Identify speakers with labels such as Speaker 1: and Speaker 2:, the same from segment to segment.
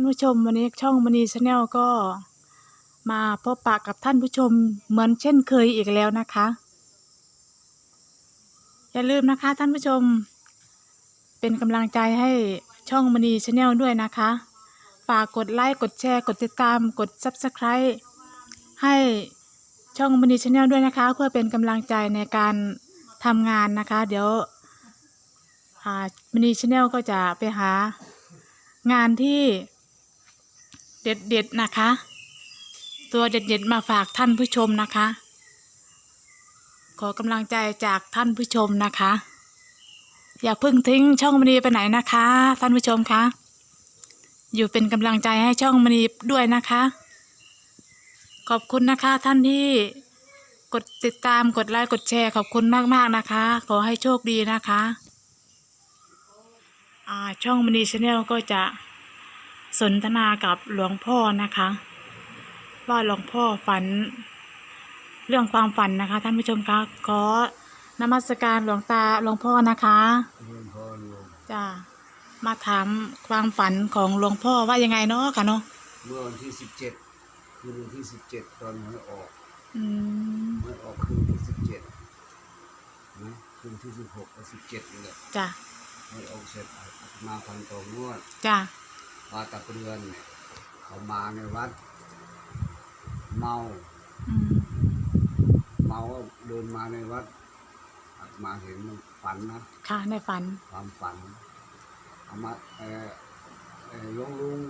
Speaker 1: านผู้ชมวันนี้ช่องมณีชาแนลก็มาพบปะกับท่านผู้ชมเหมือนเช่นเคยอีกแล้วนะคะ อย่าลืมนะคะท่านผู้ชม เป็นกำลังใจให้ช่องมณีชาแนลด้วยนะคะ ฝากกดไลค์กดแชร์กดติดตามกด Subscribe ให้ช่องมณีชาแนลด้วยนะคะ เพื่อเป็นกำลังใจในการทำงานนะคะ เดี๋ยวมณีชาแนลก็จะไปหางานที่ เด็ดๆนะคะ ตัวเด็ดๆมาฝากท่านผู้ชมนะคะ ขอกำลังใจจากท่านผู้ชมนะคะ อย่าเพิ่งทิ้งช่องมณีไปไหนนะคะ ท่านผู้ชมคะอยู่เป็นกำลังใจให้ช่องมณีด้วยนะคะ ขอบคุณนะคะท่านที่กดติดตามกดไลค์กดแชร์ขอบคุณมากๆนะคะ ขอให้โชคดีนะคะ ช่องมณีชาแนลก็จะ สนทนากับหลวงพ่อนะคะ ว่าหลวงพ่อฝัน เรื่องความฝันนะคะ ท่านผู้ชมคะขอนมัสการหลวงตาหลวงพ่อนะคะ
Speaker 2: เรียนพอรวม
Speaker 1: จะมาถามความฝันของหลวงพ่อว่ายังไงเนาะค่ะเนาะ
Speaker 2: เมื่อวันที่สิบเจ็ดคืนวันที่สิบเจ็ดตอนหวยออก
Speaker 1: อืม
Speaker 2: หวยออกคืนที่สิบเจ็ดนะคืนที่สิบหกกับสิบเจ็ดนี่แหละ
Speaker 1: จ้ะ
Speaker 2: หวยออกเสร็จมาพันต่องวด
Speaker 1: จ้ะ
Speaker 2: ปาตะเรือนเนี่ยเขามาในวัด เมา
Speaker 1: อืม
Speaker 2: เมาเดินมาในวัดอาตมาเห็นมันฝันนะ
Speaker 1: ค่ะในฝัน
Speaker 2: ความฝันเอามาเออเออลุงลุง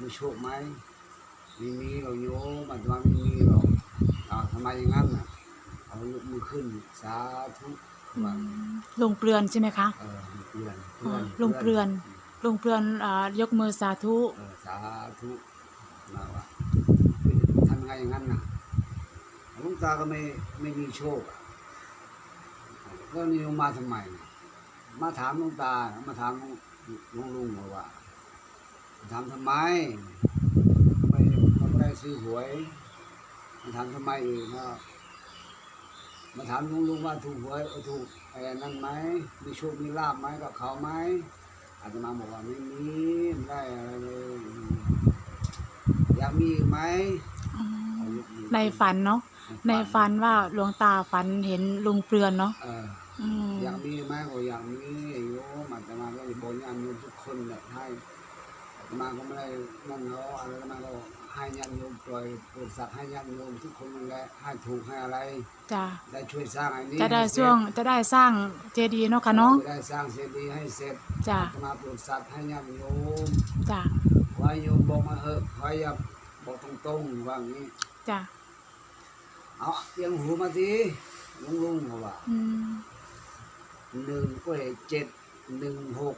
Speaker 2: มีโชคไหมไม่มีเราโยมอาตมาไม่มีหรอกอ้าวทำไมอย่างนั้นน่ะเอายกมือขึ้นสาธุว่า
Speaker 1: ลงเปลือนใช่ไหมคะ
Speaker 2: เออเปลือน
Speaker 1: อ๋อลงเปลือน ลุงเปลือนอ่ายกมือสาธุ
Speaker 2: เออสาธุมาว่าทำไงอย่างนั้นนะหลวงตาก็ไม่ไม่มีโชคอะก็นี่ลงมาทำไมนะมาถามหลวงตา มาถามหลุงลุงว่าถามทำไมไม่ไม่ได้ซื้อหวย มาถามทำไมอีกนะมาถามลุงลุงว่าถูกหวยถูกอะไอ้นั่นไหมมีโชคมีลาบไหมกับเขาไหม อาตมาบอกว่าไม่มีไม่ได้อะไรเลยอยากมีอีกไหม
Speaker 1: อืม
Speaker 2: เอายกมือ
Speaker 1: ในฝันเนาะในฝันว่าหลวงตาฝันเห็นลุงเปลือนเนาะ
Speaker 2: เออ
Speaker 1: อืม
Speaker 2: อยากมีไหมก็อยากมีโยมอาตมาก็บอกญาติโยมทุกคนแหละให้อาตมาก็ไม่ได้นั่นเนาะอะไรอาตมาก็ ให้ญาติโยมปล่อยเปิดสัตว์ให้ญาติโยมทุกคนนั่นแหละให้ถูกให้อะไร
Speaker 1: จ้ะ
Speaker 2: ได้ช่วยสร้างอันนี้
Speaker 1: จะได้
Speaker 2: ให้เสร็จ
Speaker 1: ช่วงจะได้สร้างเจดีย์เนาะค่ะเนาะ
Speaker 2: จะได้สร้างเสดีย์ให้เสร็จ
Speaker 1: จ้ะ
Speaker 2: อาตมาเปิดสัตว์ให้ญาติโยม
Speaker 1: จ้ะ
Speaker 2: ขอให้โยมบอกมาเถอะขออย่าบอกตรงๆว่าอย่างนี้
Speaker 1: จ้ะ
Speaker 2: เอาเตียงหูมาทีลุงลุงๆเขาว่า
Speaker 1: อืม
Speaker 2: หนึ่งเอ้ยเจ็ดหนึ่งหก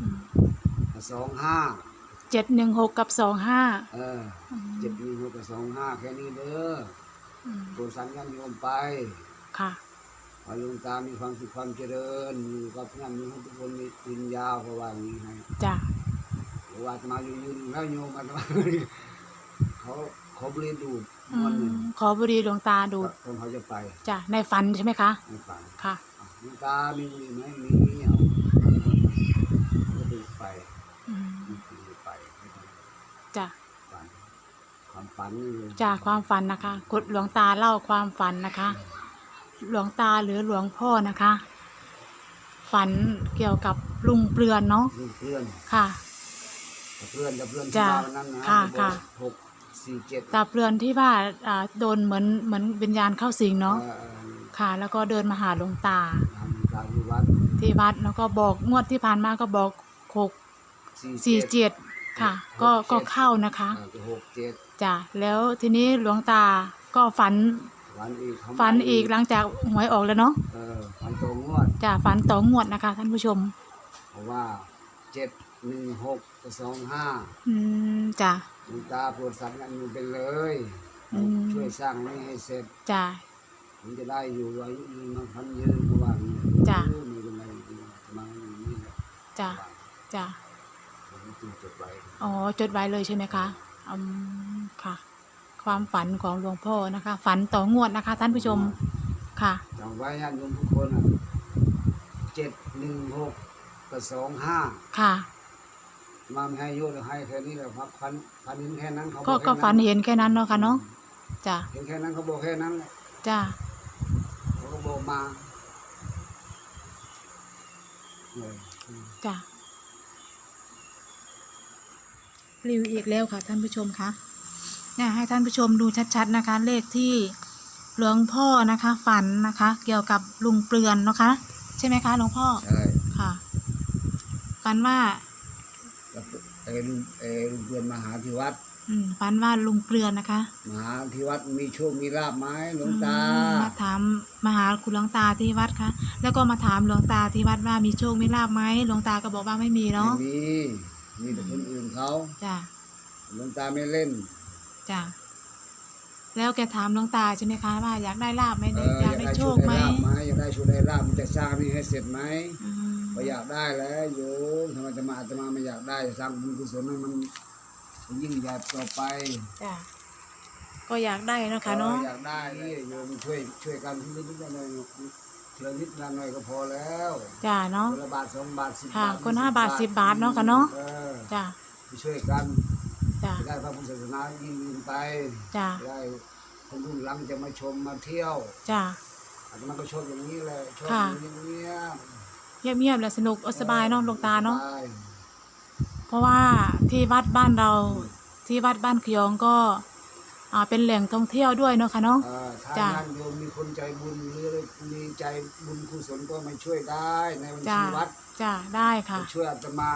Speaker 1: อืม
Speaker 2: สองห้า
Speaker 1: เจ็ดหนึ่งหกกับสองห้า
Speaker 2: เออ
Speaker 1: อืม
Speaker 2: เจ็ดหนึ่งหกกับสองห้าแค่นี้เด้อ
Speaker 1: อืม
Speaker 2: โปรดสันญาติโยมไป
Speaker 1: ค่ะ
Speaker 2: ขอหลวงตามีความสุขความเจริญอยู่กับญาติโยมทุกคนมีกินยาวเพราะว่าอย่างนี้ให้
Speaker 1: จ้ะ
Speaker 2: เพราะว่าอาตมาอยู่ยืนแล้วโยมอาตมาเขาเขาบริดูด
Speaker 1: อื
Speaker 2: วันหนึ่ง
Speaker 1: มขอบุหรีหลวงตาดูด
Speaker 2: คนเขาจะไป
Speaker 1: จ้ะในฝันใช่ไหมคะ
Speaker 2: ไม่ฟัง
Speaker 1: ค่ะ
Speaker 2: อะหลวงตามีบุหรี่ไหมมีเอาก็ดูดไป
Speaker 1: อืม
Speaker 2: ดูดไปไม่ต้อง
Speaker 1: จ้ะ
Speaker 2: ฝันความฝันนี่เลย
Speaker 1: จากความฝันนะคะกดหลวงตาเล่าความฝันนะคะ หลวงตาหรือหลวงพ่อนะคะ ฝันเกี่ยวกับลุงเปลือนเนาะ
Speaker 2: ลูกเพื่อน
Speaker 1: ค่ะ
Speaker 2: เพื่อนกับเพื่อนที่
Speaker 1: จ้ะ
Speaker 2: มาวันนั้นนะ
Speaker 1: ค่ะ
Speaker 2: บอก
Speaker 1: ค่ะ
Speaker 2: หกสี่เจ็ด
Speaker 1: ตาเปลือนที่ว่าอ่าโดนเหมือนเหมือนวิญญาณเข้าสิงเนาะ
Speaker 2: เออ
Speaker 1: ค่ะ แล้วก็เดินมาหาหลวงตา
Speaker 2: ทำตามที่วัด
Speaker 1: ที่วัดแล้วก็บอกงวดที่ผ่านมาก็บอกหกสี่เจ็ด ค่ะ ก็ก็เข้านะคะ
Speaker 2: เออหกเจ็ด
Speaker 1: จ้ะแล้วทีนี้หลวงตาก็ฝัน
Speaker 2: ฝันอีกเขา
Speaker 1: ฝันอีกหลังจากหวยออกแล้วเนาะ
Speaker 2: เออฝันตรงงวด
Speaker 1: จ้ะฝันต่องวดนะคะ ท่านผู้ชม
Speaker 2: เพราะว่าเจ็ดหนึ่งหกกับสองห้า
Speaker 1: อืมจ้ะ
Speaker 2: หลวงตาโปรดสัตว์กันอยู่ไปเลย
Speaker 1: อืม
Speaker 2: ช่วยสร้างนี้ให้เสร็จ
Speaker 1: จ้ะ
Speaker 2: ผมจะได้อยู่อายุยืนมาพันยืนเพราะว่าอย่างนี้
Speaker 1: จ้ะ
Speaker 2: มีเป็นไรมาอย่างนี้แหละ
Speaker 1: จ้ะจ้ะ
Speaker 2: ผมจึงจดไว้
Speaker 1: อ๋อจดไว้เลยใช่ไหมคะอืมค่ะ ความฝันของหลวงพ่อนะคะ ฝันต่องวดนะคะ ท่านผู้ชมค่ะ
Speaker 2: จำไว้ญาติโยมทุกคนอะเจ็ดหนึ่งหกกับสองห้า
Speaker 1: ค่ะ
Speaker 2: มาไม่ให้โยนให้แค่นี้แหละครับพันพันเห็นแค่นั้นเขา
Speaker 1: ก็
Speaker 2: บอก
Speaker 1: ก็
Speaker 2: แค่
Speaker 1: ฝันเห็นแค่นั้นเนาะค่ะเนาะจ้ะ
Speaker 2: เห็นแค่นั้นเขาบอกแค่นั้นแหละ
Speaker 1: จ้ะ
Speaker 2: เขาก็บอกมาเลยอืม
Speaker 1: จ้ะ รีวิวอีกแล้วค่ะท่านผู้ชมคะเนี่ยให้ท่านผู้ชมดูชัดๆนะคะ เลขที่หลวงพ่อนะคะ ฝันนะคะ เกี่ยวกับลุงเปลือนเนาะคะ ใช่ไหมคะหลวงพ่อ
Speaker 2: ใช่
Speaker 1: ค่ะ ฝันว่า
Speaker 2: แล้วไอ้ลุงไอ้ลุงเพื่อนมาหาที่วัด
Speaker 1: อืมฝันว่าลุงเปลือนนะคะ
Speaker 2: มาหาที่วัดมีโชคมีลาบไหมหลวงตา
Speaker 1: อืมมาถามมาหาคุณหลวงตาที่วัดคะแล้วก็มาถามหลวงตาที่วัดว่ามีโชคมีลาบไหมหลวงตาก็บอกว่าไม่มี
Speaker 2: ไม่
Speaker 1: เนาะ
Speaker 2: มี มีแต่คนอื่นเขา
Speaker 1: จ้ะ
Speaker 2: หลวงตาไม่เล่น
Speaker 1: จ้ะแล้วแกถามหลวงตาใช่ไหมคะว่าอยากได้ลาบไหม
Speaker 2: เอ
Speaker 1: เนี่ย
Speaker 2: อ
Speaker 1: อยากได้โชคไหม
Speaker 2: ลาบไหมอยากได้โชคได้ลาบมันจะสร้างนี่ให้เสร็จไหม
Speaker 1: อืม
Speaker 2: ก็อยากได้แล้วโยมทำไมจะมาอาตมาไม่อยากได้สร้างบุญกุศลให้มันยิ่งใหญ่ต่อไป
Speaker 1: จ้ะก็อยากได้เนาะค่ะเนาะ
Speaker 2: อออยากได้นี่โยมช่วยช่วยกันทีละนิดละหน่อยทีละนิดละหน่อยก็พอแล้ว
Speaker 1: จ้ะเนาะ
Speaker 2: คนละบาทสองบาทสิบ
Speaker 1: ค่ะ
Speaker 2: บาท
Speaker 1: คน
Speaker 2: ยี่
Speaker 1: ห้าบาทสิบบาทเนาะค่ะเนาะ
Speaker 2: ออ
Speaker 1: จ้ะ
Speaker 2: ไปช่วยกัน
Speaker 1: จ้ะ
Speaker 2: จะได้พระพุทธศาสนายิ่งยิ่งไป
Speaker 1: จ้ะ
Speaker 2: จะได้คนรุ่นหลังจะมาชมมาเที่ยว
Speaker 1: จ้ะ
Speaker 2: อาตมาก็ชอบอย่างนี้แหละชอบ
Speaker 1: ค่ะ
Speaker 2: อย่างเงี้ย
Speaker 1: เงียบๆแล้วสนุกสบายเนาะหลวงตาเนาะ
Speaker 2: สบย
Speaker 1: เพราะว่าที่วัดบ้านเราที่วัดบ้านขยองก็ อ่าเป็นแหล่งท่องเที่ยวด้วยเนาะค่ะเนาะ
Speaker 2: เอ่อถ้า
Speaker 1: จ้ะ
Speaker 2: ญาติโยมมีคนใจบุญหรือมีใจบุญกุศลก็มาช่วยได้ในบัญ
Speaker 1: จ้ะ
Speaker 2: ชีวัด
Speaker 1: จ้ะได้ค่ะ
Speaker 2: ช่วยอาตมา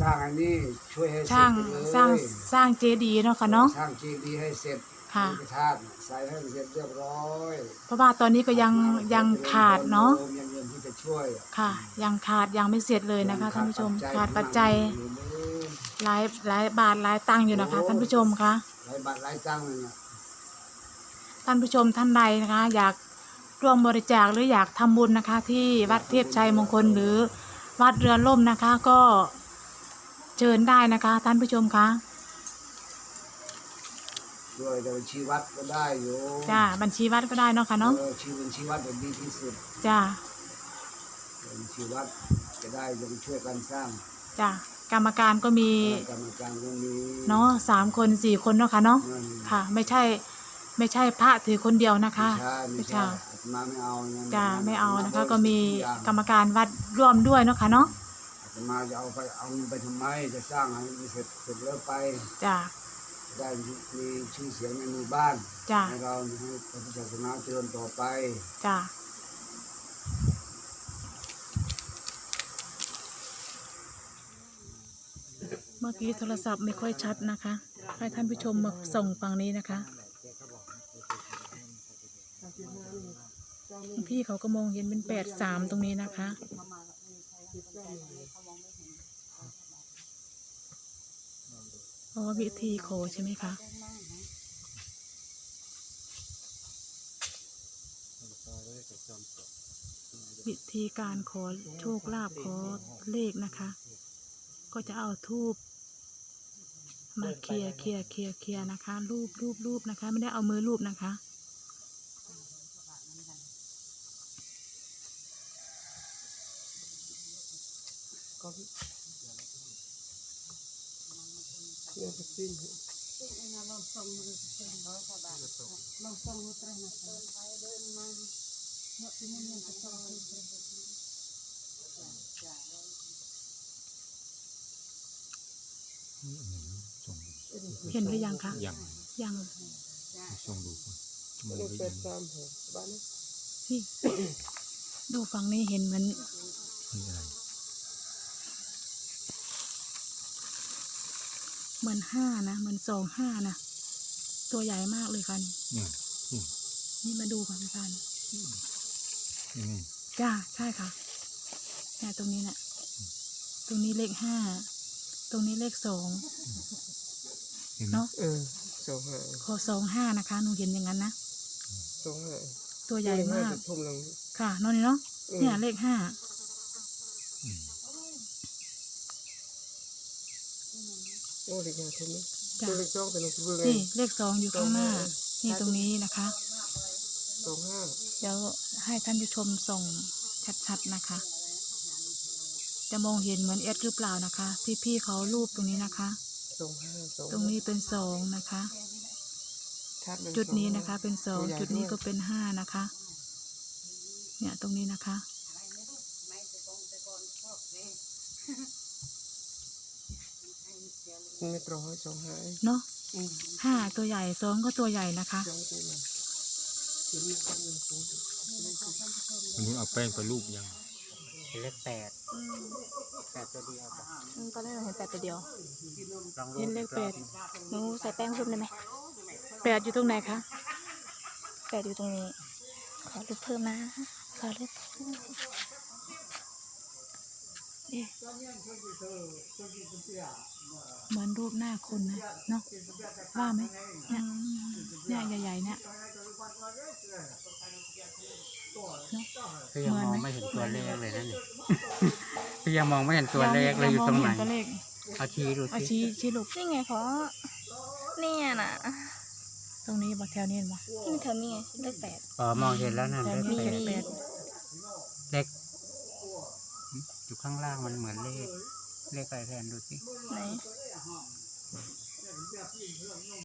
Speaker 2: สร้างอันนี้ช่วยให้เสร็จ
Speaker 1: ช่าง
Speaker 2: ไปเลย
Speaker 1: สร้างสร้างเจดีย์เนาะค่ะเนาะ
Speaker 2: สร้างเจดีย์ให้เสร็จ
Speaker 1: ค่ะ
Speaker 2: พระธาตุใส่ให้เสร็จเรียบร้อย
Speaker 1: เพราะว่าตอนนี้ก็ยังยังขาดเนาะ
Speaker 2: โยมยังเงินที่จะช่วย
Speaker 1: ค่ะ ยังขาดยังไม่เสร็จเลยนะคะท่านผู้ชมขาดปัจจัย
Speaker 2: อยู่เลย
Speaker 1: หลายหลายบาทหลายตังค์อยู่นะคะท่านผู้ชมคะ
Speaker 2: หลาย บาทหลายตังค์เลยนะ
Speaker 1: ท่านผู้ชมท่านใดนะคะ อยากร่วมบริจาคหรืออยากทำบุญนะคะ ที่วัดเทพชัยมงคลหรือวัดเรือล่มนะคะ ก็เชิญได้นะคะ ท่านผู้ชมคะ
Speaker 2: ด้วยแต่บัญชีวัดก็ได้อยู่
Speaker 1: จ้าบัญชีวัดก็ได้เนาะค่ะเนาะ
Speaker 2: เออชีบัญชีวัดจะดีที่สุด
Speaker 1: จ้า
Speaker 2: บัญชีวัดจะได้ยังช่วยกันสร้าง
Speaker 1: จ้า กรรมการก็มี
Speaker 2: กรรมการก็มี
Speaker 1: เนาะสามคนสี่คนเนาะค่ะเนาะ
Speaker 2: นั่น
Speaker 1: ค่ะ ไม่ใช่ไม่ใช่พระถือคนเดียวนะคะ
Speaker 2: ไม่ใช่ไม่ใช่อาตมาไม่เอางั้น
Speaker 1: จ้าไม่เอานะคะ ก็มี
Speaker 2: ทุอย่าง
Speaker 1: กรรมการวัดร่วมด้วยเนาะค่ะเนาะ
Speaker 2: อาตมาจะเอาไปเอาเงินไปทำไมจะสร้างให้มันเสร็จเสร็จแล้วไป
Speaker 1: จ้า
Speaker 2: จะได้มีชื่อเสียงในหมู่บ้าน
Speaker 1: จ้า
Speaker 2: ให้เราให้พระพุทธศาสนาเจริญต่อไป
Speaker 1: จ้า มื่อกี้โทรศัพท์ไม่ค่อยชัดนะคะ ให้ท่านผู้ชมมาส่งฝั่งนี้นะคะ พี่เขาก็มองเห็นเป็นแปดสามตรงนี้นะคะ อ๋อวิธีโคใช่ไหมคะวิธีการขอโชคลาภขอเลขนะคะ ก็จะเอาทูบ มาเคลียร์เคลียร์เคลียร์เคลียร์นะคะ รูปรูปรูปนะคะ ไม่ได้เอามือรูปนะคะเห็นหรือยังคะ
Speaker 3: ยัง
Speaker 1: ยัง
Speaker 3: ส่งดูก่อนมัน
Speaker 4: เลข
Speaker 3: ไม่
Speaker 4: แป
Speaker 3: ยั
Speaker 4: ด
Speaker 3: ง
Speaker 4: สามหกบ้า นนี้
Speaker 1: นี่ดูฝั่งนี้เห็นเหมือน
Speaker 3: มีอะไร
Speaker 1: เหมือนห้านะเหมือนสองห้านะตัวใหญ่มากเลยค่ะนี่
Speaker 3: เนี่ยนี่
Speaker 1: นี่มาดูกันค่ะ
Speaker 3: ยังไง
Speaker 1: จ้าใช่ค่ะเนี่ยตรงนี้เนะ่ะตรงนี้เลขห้าตรงนี้เลขสอง
Speaker 3: เห็นไหม
Speaker 1: เนาะ
Speaker 4: เออสองห้า
Speaker 1: ขอสองห้านะคะหนูเห็นอย่างนั้นนะ
Speaker 4: สองห้า
Speaker 1: ตัวใหญ่มาก
Speaker 4: ทุ่มลง
Speaker 1: ค่ะเนอะนี่เนาะ
Speaker 4: อืม
Speaker 1: เนี่ยเลขห้า
Speaker 3: อืม
Speaker 4: โอ้เด็กยาทุ่มนี้
Speaker 1: จ้ะ
Speaker 4: ตัวเล็กสองแต่หนูเบื่อไง
Speaker 1: นี่เลขสองอยู่ข้างหน้า
Speaker 4: สองห้า
Speaker 1: นี่ตรงนี้นะคะ
Speaker 4: สองห้า
Speaker 1: เดี๋ยวให้ท่านผู้ชมส่งชัดๆนะคะ จะมองเห็นเหมือนเอสหรือเปล่านะคะ ที่พี่เขารูปตรงนี้นะคะ
Speaker 4: สองห้าสอง
Speaker 1: ตรงนี้เป็นสองนะคะ
Speaker 4: ชัดเลย
Speaker 1: จุดนี้นะคะ เป็นสอง
Speaker 4: ตัวใหญ่
Speaker 1: จุดนี้
Speaker 4: วย
Speaker 1: ก็เป็นห้านะคะ เนี่ยตรงนี้นะคะ
Speaker 4: ไม่ตรงให้สองห้า
Speaker 1: เนาะ
Speaker 4: อืม
Speaker 1: ห้าตัวใหญ่สองก็ตัวใหญ่นะคะ
Speaker 4: สองตัวเลยเห็นไหมครับเงินคูณ
Speaker 3: อันนี้เอาแป้งไปรูปยัง
Speaker 5: เลขแปดแปดตัวเดียวป่ะ
Speaker 6: อืมตอนแรกเราเห็นแปดตัวเดียว
Speaker 5: ลองรู
Speaker 1: เห็นเลขแปด
Speaker 6: หนูใส่แป้งเพิ่มได้ไหม
Speaker 1: แปดอยู่ตรงไหนคะ
Speaker 6: แปดอยู่ตรงนี้ ขอรูปเพิ่มนะ ขอรูปเพิ่มนี่
Speaker 1: เหมือนรูปหน้าคนนะเนาะว่าไหมเนี่ยเนี่ยใหญ่ๆเนี่ย
Speaker 5: คือยัง
Speaker 1: เหมือน
Speaker 5: มอง
Speaker 1: ไหม
Speaker 5: ไม่เห็นตัวเลขเลยนั่นนี่คือยังมองไม่เห็นตัวเลขเลยอยู่ตรงไหน
Speaker 1: มเห็ตัวเลข
Speaker 5: เอาชี้ดู
Speaker 1: เอา
Speaker 5: สิ
Speaker 1: ชี้ชี้ลูก
Speaker 6: นี่ไงขอเนี่ยน่ะ
Speaker 1: ตรงนี้บอกแถวนี้เห็นบ่
Speaker 6: นี่แถวนี้ไงเลขแปด
Speaker 5: อ๋อมองเห็นแล้วนั่น
Speaker 1: แถว
Speaker 5: เลข
Speaker 1: นี้
Speaker 5: แป
Speaker 1: เห็น
Speaker 5: ด
Speaker 1: แปด
Speaker 5: เลขอยู่ข้างล่างมันเหมือนเลข เลขอะไรแทนดูสิ
Speaker 6: ไหน